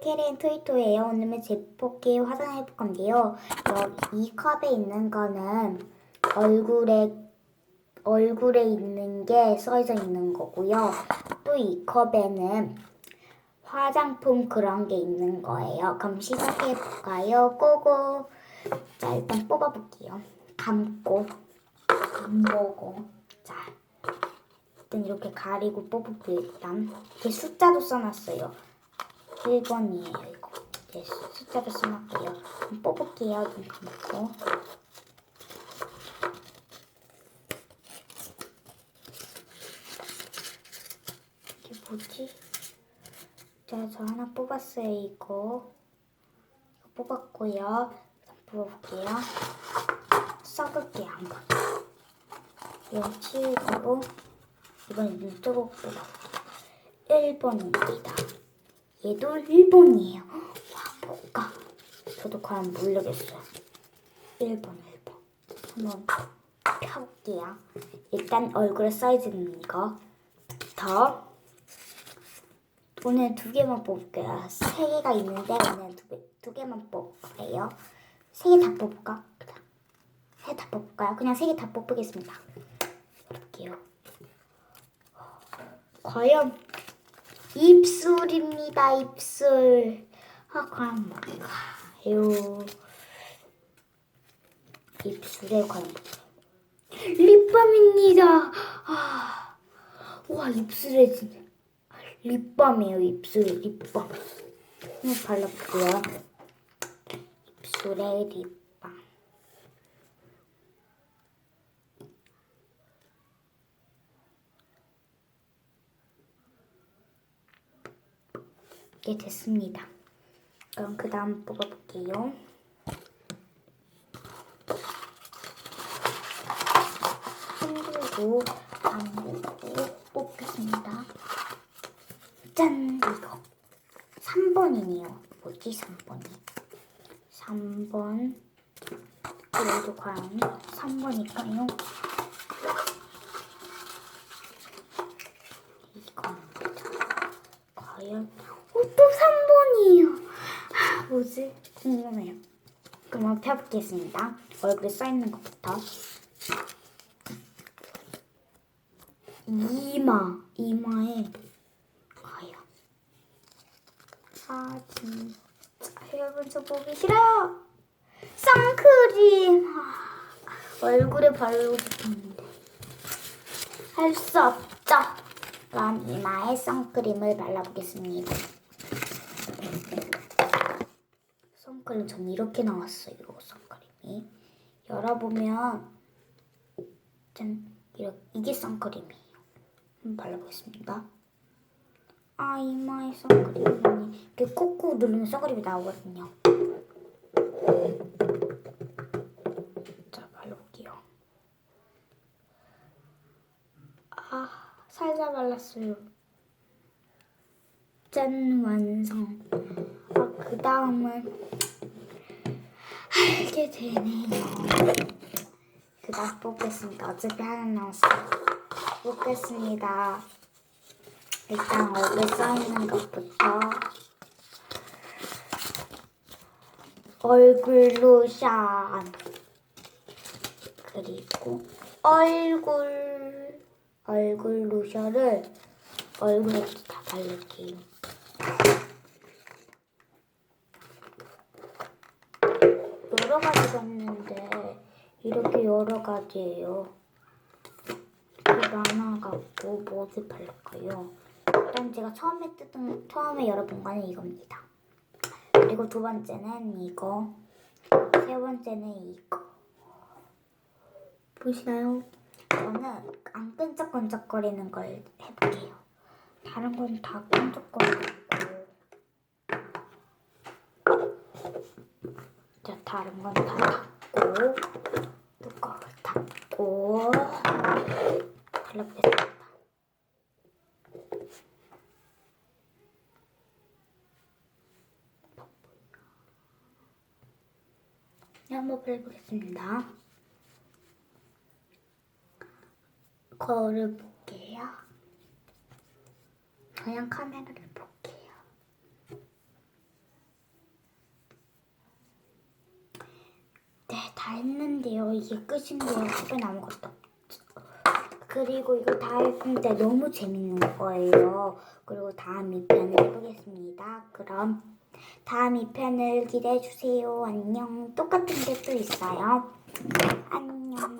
캐리앤 토이토예요. 오늘은 제포기 화장해볼 건데요. 여기 이 컵에 있는 거는 얼굴에 얼굴에 있는 게 써져 있는 거고요. 또 이 컵에는 화장품 그런 게 있는 거예요. 그럼 시작해 볼까요? 고고. 자 일단 뽑아볼게요. 감고 감보고 자 일단 이렇게 가리고 뽑을게요. 일단 이렇게 숫자도 써놨어요. 1번이에요. 이거 네, 숫자로 써놓을게요. 뽑을게요. 눈 감고. 이게 뭐지? 자, 저 하나 뽑았어요 이거. 이거 뽑았고요. 뽑아볼게요. 섞을게요 한번. 이건 치우고 이번엔 눈 뜨고 뽑아볼게요. 1번입니다 얘도 1번이에요. 와, 뭘까? 저도 과연 모르겠어요. 1번, 1번. 한번 펴볼게요. 일단 얼굴에 써있는 거부터 오늘 두 개만 뽑을게요. 세 개가 있는데 오늘 두, 개, 두 개만 뽑을게요. 세 개 다 뽑을까? 세 개 다 뽑을까요? 그냥 세 개 다 뽑겠습니다. 볼게요. 과연 입술입니다, 입술. 아, 과연 뭘까요? 입술에 뭘까요? 립밤입니다. 아, 와, 입술에 진짜. 립밤이에요, 입술에 립밤. 발라볼게요. 입술에 립 밤. 이게 됐습니다. 그럼 그 다음 뽑아볼게요. 힘들고 안 보고 뽑겠습니다. 짠! 이거 3번이네요. 뭐지 3번이? 3번 그래도 과연 3번일까요? 이건 뭐죠? 과연 어, 또 3번이에요. 뭐지? 궁금해요. 그럼 펴보겠습니다. 얼굴에 써있는 것부터. 이마. 이마에 과연. 아, 진짜. 여러분, 저 보기 싫어요. 선크림. 아, 얼굴에 바르고 싶었는데. 할 수 없죠. 그럼 이마에 선크림을 발라보겠습니다. 선크림 전 이렇게 나왔어요. 선크림이 열어보면 짠 이렇게 이게 선크림이에요. 한번 발라보겠습니다. 아 이마에 선크림이 이렇게 꾹꾹 누르면 선크림이 나오거든요. 자 발라볼게요. 아 살살 발랐어요. 짠 완성. 아, 그 다음은 알게 되네요. 그 다음 뽑겠습니다. 어차피 하나 남았어요. 뽑겠습니다. 일단 얼굴 써있는 것부터 얼굴 로션 그리고 얼굴 얼굴 로션을 얼굴에 다 바를게요. 여러 가지가 있는데 이렇게 여러 가지예요. 이렇게 많아갖고 뭐를 바를까요? 일단 제가 처음에 뜯은 처음에 열어본 거는 이겁니다. 그리고 두 번째는 이거, 세 번째는 이거. 보시나요? 저는 안 끈적끈적거리는 걸 해볼게요. 다른 건 다 끈적거리고. 자, 다른 건 다 닫고, 뚜껑을 닫고, 발라보겠습니다. 네, 한번 발라보겠습니다. 거울을 볼게요. 그냥 카메라를 볼게요. 다 했는데요. 이게 끝인데요. 주변 아무것도. 그리고 이거 다 했는데 너무 재밌는 거예요. 그리고 다음 2편을 해보겠습니다. 그럼 다음 2편을 기대해 주세요. 안녕. 똑같은 게 또 있어요. 안녕.